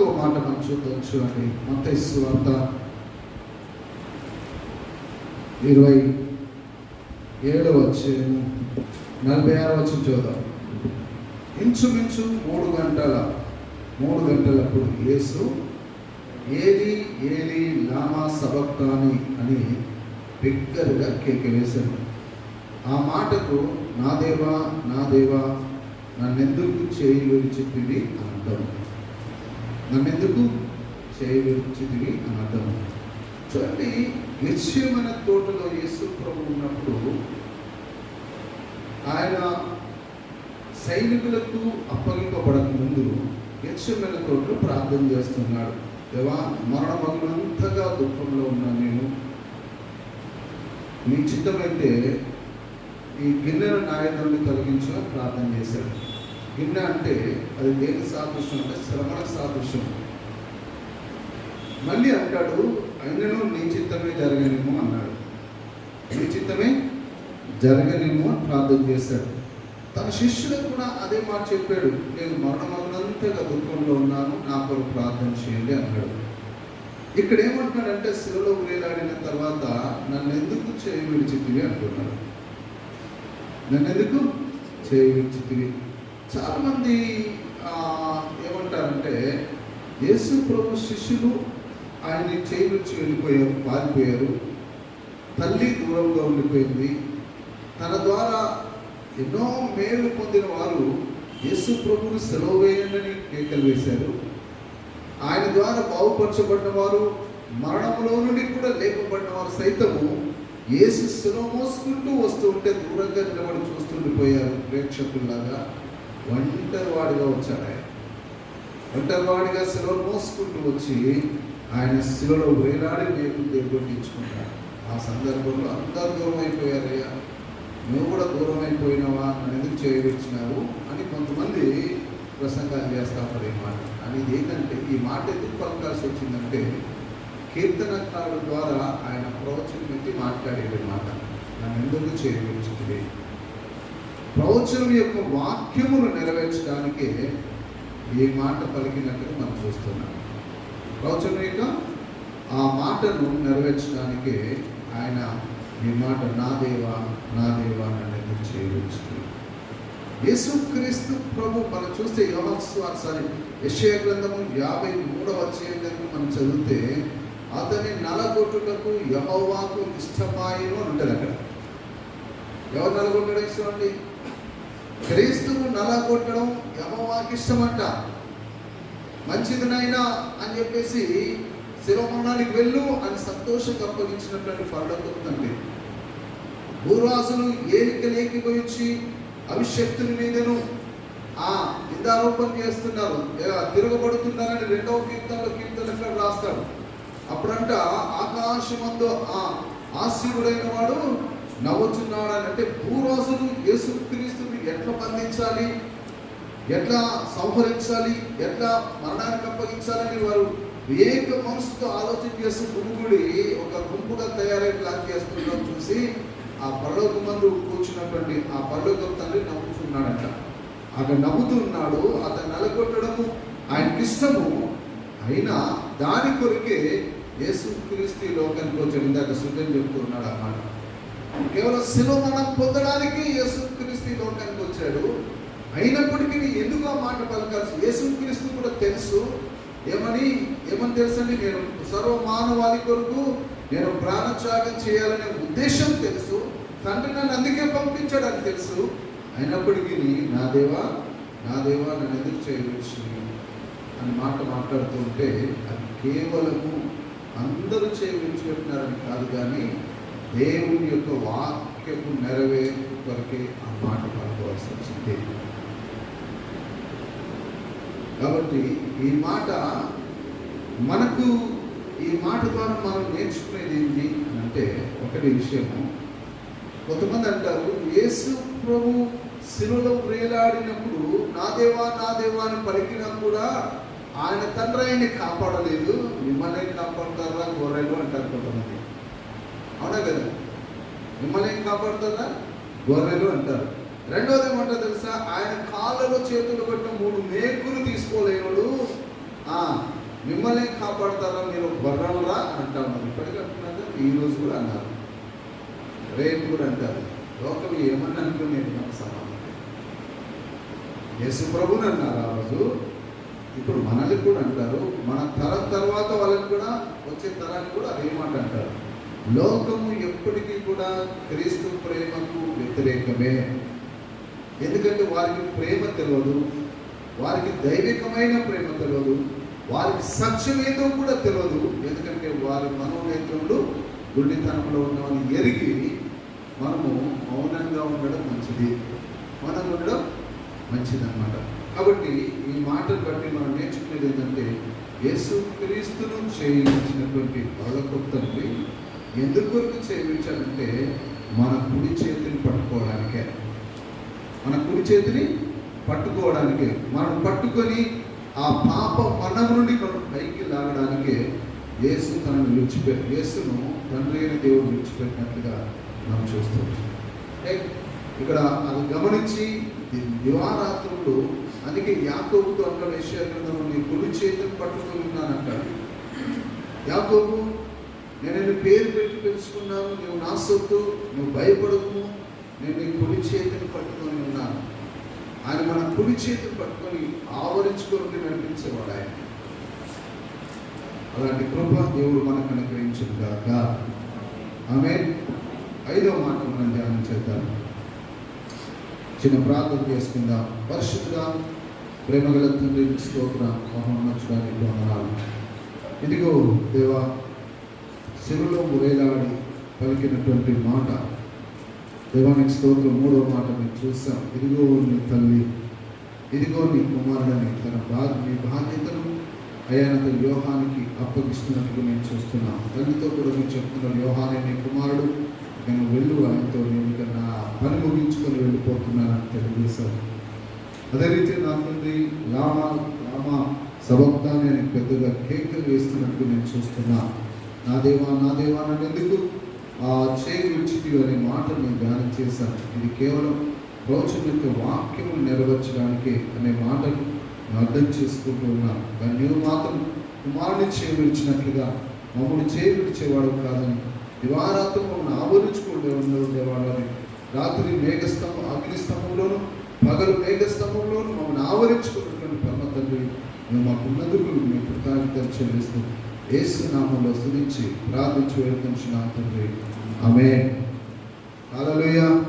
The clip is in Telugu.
నాలుగో మాట మనం చూద్దాం చూడండి. మత వార్త ఇరవై ఏడవ వచ్చేము నలభై ఆరు వచ్చి చూద్దాం. ఇంచుమించు మూడు గంటల మూడు గంటలప్పుడు యేసు ఏలి ఏలి లామా సబక్తాని అని బిగ్గరగా కేక వేశాడు ఆ మాటకు నా దేవా నా దేవా నన్నెందుకు చేయి విడిచితివి అర్థం. నన్నెందుకు చేయి అని అర్థం. చూడండి నిశ్చయమైన తోటలో యేసు ప్రభు ఉన్నప్పుడు ఆయన సైనికులకు అప్పగింపబడక ముందు యక్షమైన తోటలో ప్రార్థన చేస్తున్నాడు. దేవా మరణమగ్నంతగా దుఃఖంలో ఉన్నాను నేను. నీ చిత్తమైతే ఈ గిన్నెల నాయకుడిని తొలగించడం ప్రార్థన చేశాడు. గిన్నె అంటే అది దేని సాదృశ్యం అంటే శ్రమణ సాదృశ్యం. మళ్ళీ అంటాడు అయినను నీ చిత్తమే జరగనేమో అన్నాడు. నీ చిత్తమే జరగనేమో అని ప్రార్థన చేశాడు. తన శిష్యులకు కూడా అదే మాట చెప్పాడు. నేను మరణమగినంతగా దుఃఖంలో ఉన్నాను నా కొరకు ప్రార్థన చేయండి అన్నాడు. ఇక్కడ ఏమంటున్నాడంటే శిలలో వేలాడిన తర్వాత నన్ను ఎందుకు చేయి విడిచితివి? అంటున్నాడు. నన్ను ఎందుకు చేయి విడిచితివి? చాలామంది ఏమంటారంటే యేసు ప్రభు శిష్యులు ఆయన్ని చేయి వెళ్ళిపోయారు పారిపోయారు. తల్లి దూరంగా ఉండిపోయింది. తన ద్వారా ఎన్నో మేలు పొందిన వారు యేసు ప్రభుని సెలవు వేయండి కేకలు వేశారు. ఆయన ద్వారా బాగుపరచబడిన వారు మరణంలో నుండి కూడా లేపబడిన వారు సైతము యేసు సెలవు మోసుకుంటూ వస్తూ ఉంటే దూరంగా నిలబడి చూస్తుండిపోయారు ప్రేక్షకుల్లాగా ఒంటరివాడిగా వచ్చాడు. ఆయన ఒంటరివాడిగా సెలవు మోసుకుంటూ వచ్చి ఆయన శిలలో వేలాడి దేవుడు దేవుడించుకున్నాడు ఆ సందర్భంలో అందరు దూరం అయిపోయారయ్యా నువ్వు కూడా దూరం అయిపోయినావా నన్ను ఎందుకు చేయవచ్చినావు అని కొంతమంది ప్రసంగాలు చేస్తా పడే మాట. అని ఏంటంటే ఈ మాట ఎందుకు పలకాల్సి వచ్చిందంటే కీర్తనకారుల ద్వారా ఆయన ప్రవచనం పెట్టి మాట్లాడేది మాట. నన్ను ఎందుకు చేయవచ్చింది ప్రవచనం యొక్క వాక్యమును నెరవేర్చడానికే ఈ మాట పలికినట్టుగా మనం చూస్తున్నాం. ప్రవచనం యొక్క ఆ మాటను నెరవేర్చడానికే ఆయన ఈ మాట నా దేవా నా దేవా నన్ను చేయవచ్చు యేసుక్రీస్తు ప్రభు మనం చూస్తే యోహస్వార్ సారీ యశయ గ్రంథము యాభై మూడవ అధ్యాయం మనం చదివితే అతని నలగొట్టుటకు యహోవాకు ఇష్టమాయను అని ఉంటుంది అక్కడ. ఎవరు నలగొట్టడం ఇష్టం అండి క్రీస్తును నలగొట్టడం యమవాకి ఇష్టమంట మంచిదినైనా అని చెప్పేసి శిరోమరణానికి వెళ్ళు అని సంతోషంగా అప్పగించినటువంటి పరలోకం తండ్రి. భూరాజులు ఏలిక లేకపోయించి అవిశక్తుని మీదను ఆ నిందారోపణ చేస్తున్నారు. తిరగబడుతున్నారని రెండవ కీర్తనలో కీర్తనలో రాస్తాడు? అప్పుడంట ఆకాశమందు ఆ ఆశీవుడైన వాడు నవ్వుచున్నాడు అని అంటే భూరాజులు యేసుక్రీస్తుని ఎట్లా బంధించాలి? ఎట్లా సంహరించాలి? ఎట్లా మరణానికి అప్పగించాలని వారు ఏక మనసుతో ఆలోచన చేస్తూ గుంపుడి ఒక గుంపుగా తయారై ప్లాన్ చేస్తున్నాం చూసి ఆ పరలోక మందు కూర్చున్నటువంటి ఆ పరలోక తండ్రి నవ్వుతున్నాడట అక్కడ నవ్వుతున్నాడు అతను నలగొట్టడము ఆయనకి ఇష్టము. అయినా దాని కొరికే యేసు క్రీస్తు లోకానికి వచ్చాడు. ఇందాక సుధం చెప్తున్నాడు అన్నమాట కేవలం శిలో మనం పొందడానికి యేసుక్రీస్తు లోకానికి వచ్చాడు. అయినప్పటికీ ఎందుకు ఆ మాట పలకాల్సి? యేసుక్రీస్తు కూడా తెలుసు. ఏమని? ఏమని తెలుసండి? నేను సర్వ మానవాళి కొరకు నేను ప్రాణత్యాగం చేయాలనే ఉద్దేశం తెలుసు. తండ్రి నన్ను అందుకే పంపించాడని తెలుసు. అయినప్పటికీ నా దేవా నా దేవా నన్ను ఎందుకు చేయవచ్చు అని మాట మాట్లాడుతుంటే అది కేవలము అందరూ చేయించుకుంటున్నారని కాదు కానీ దేవుని యొక్క వాక్యపు నెరవేరు కొరకే ఆ మాట పలకవలసి వచ్చింది. కాబట్టి ఈ మాట మనకు ఈ మాట ద్వారా మనం నేర్చుకునేది ఏంటి అని అంటే ఒకటి విషయము. కొంతమంది అంటారు యేసు ప్రభు శిలువలో ప్రేలాడినప్పుడు నా దేవా నా దేవా అని పలికినా కూడా ఆయన తండ్రి ఆయన్ని కాపాడలేదు మిమ్మల్ని కాపాడతారా గొర్రెలు అంటారు కొంతమంది. అవునా కదా? మిమ్మల్ని ఏం కాపాడుతారా గొర్రెలు అంటారు. రెండోది ఏమంటారు తెలుసా? ఆయన కాళ్ళలో చేతులు పెట్టిన మూడు మేకులు తీసుకోలేనుడు. ఆ, మిమ్మల్ని కాపాడతారా? మీరు గొర్రెలరా అంటారు. మరి ఇప్పటికీ అంటున్నారు ఈ రోజు కూడా అన్నారు. రేపు కూడా అంటారు. లోకం ఏమని అనుకునేది నాకు సమాధానం యేసు ప్రభుని అన్నారు ఆ రోజు. ఇప్పుడు మనల్ని కూడా అంటారు. మన తరం తర్వాత వాళ్ళని కూడా వచ్చే తరానికి కూడా అదే మాట అంటారు. లోకము ఎప్పటికీ కూడా క్రీస్తు ప్రేమకు వ్యతిరేకమే. ఎందుకంటే వారికి ప్రేమ తెలియదు వారికి దైవికమైన ప్రేమ తెలియదు వారికి సత్యం ఏదో కూడా తెలియదు ఎందుకంటే వారి మనోనేత్రంలో గుడ్డితనంలో ఉన్నామని ఎరిగి మనము మౌనంగా ఉండడం మంచిది. మనం ఉండడం మంచిది అన్నమాట కాబట్టి ఈ మాటను బట్టి మనం నేర్చుకునేది ఏంటంటే యేసు క్రీస్తును చేయించినటువంటి పరలోకపు ఎందుకొరకు చేయించాలంటే మన కుడి చేతిని పట్టుకోవడానికే. మన కుడి చేతిని పట్టుకోవడానికే. మనం పట్టుకొని ఆ పాప మనం నుండి మనం పైకి లాగడానికే యేసు తనను విడిచిపెట్టి యేసును తండ్రి అయిన దేవుడు విడిచిపెట్టినట్లుగా మనం చూస్తుంది ఇక్కడ అది గమనించి దివారాత్రులు అందుకే యాకోబుతో అన్న విషయాలు నీ కుడి చేతిని పట్టుకొని ఉన్నానంటాడు. యాకోబు నేను పేరు పెట్టి పిలుచుకున్నాను నువ్వు నా సొత్తు నువ్వు భయపడకు. నేను నీ కుడి చేతిని పట్టుకొని ఉన్నాను. ఆయన మన కుడి చేతిని పట్టుకొని ఆవరించుకొని నడిపించేవాడు ఆయన. అలాంటి కృప దేవుడు మనకు అనుగ్రహించిన గాక. ఆమె ఐదో మాట మనం ధ్యానం చేద్దాం. చిన్న ప్రార్థన చేసుకుందాం. పరిశుద్ధంగా ప్రేమగల తండ్రి స్తోత్ర. మహోన్నతుడానికి వందనాలు. ఇదిగో దేవా శివులో వేలాడి పలికినటువంటి మాట. దేవానికి స్తోత్రం మూడో మాట మేము చూస్తాం ఇదిగో నీ తల్లి ఇదిగో నీ కుమారుడని తన బా నీ బాధ్యతను అయానత వ్యూహానికి అప్పగిస్తున్నట్లు నేను చూస్తున్నాం. తల్లితో కూడా మేము చెప్తున్న వ్యూహాన్ని నీ కుమారుడు నేను వెళ్ళు ఆయనతో నేను నా పని ముగించుకొని వెళ్ళిపోతున్నానని తెలియజేశాను అదే రీతి నా తండ్రి లామా లామా సభక్తా నేను పెద్దగా కేకలు వేస్తున్నట్టు నేను చూస్తున్నా. నా దేవా నా దేవా నన్ను ఎందుకు ఆ చేయి అనే మాట నేను ధ్యానం చేశాను? ఇది కేవలం ప్రవచన యొక్క వాక్యము నెరవేర్చడానికి అనే మాటను అర్థం చేసుకుంటూ ఉన్నాను. కానీ నువ్వు మాత్రం కుమారుని చేయి విడిచినట్లుగా మమ్మల్ని చేయి విడిచేవాడు కాదని దివారాత్రం మమ్మల్ని ఆవరించుకుంటూ ఉండేవాడు అని రాత్రి మేఘస్తంభం అగ్నిస్తంభంలోను పగలు మేఘస్తంభంలోను మమ్మల్ని ఆవరించుకున్నటువంటి పరమ తండ్రి మేము మాకున్నందుకు మీ కృతజ్ఞతలు చెల్లిస్తున్నాం. ఏసు నామంలో స్తుతించి ప్రార్థించి వెళ్తున్నాం తండ్రి. ఆమె హల్లెలూయా.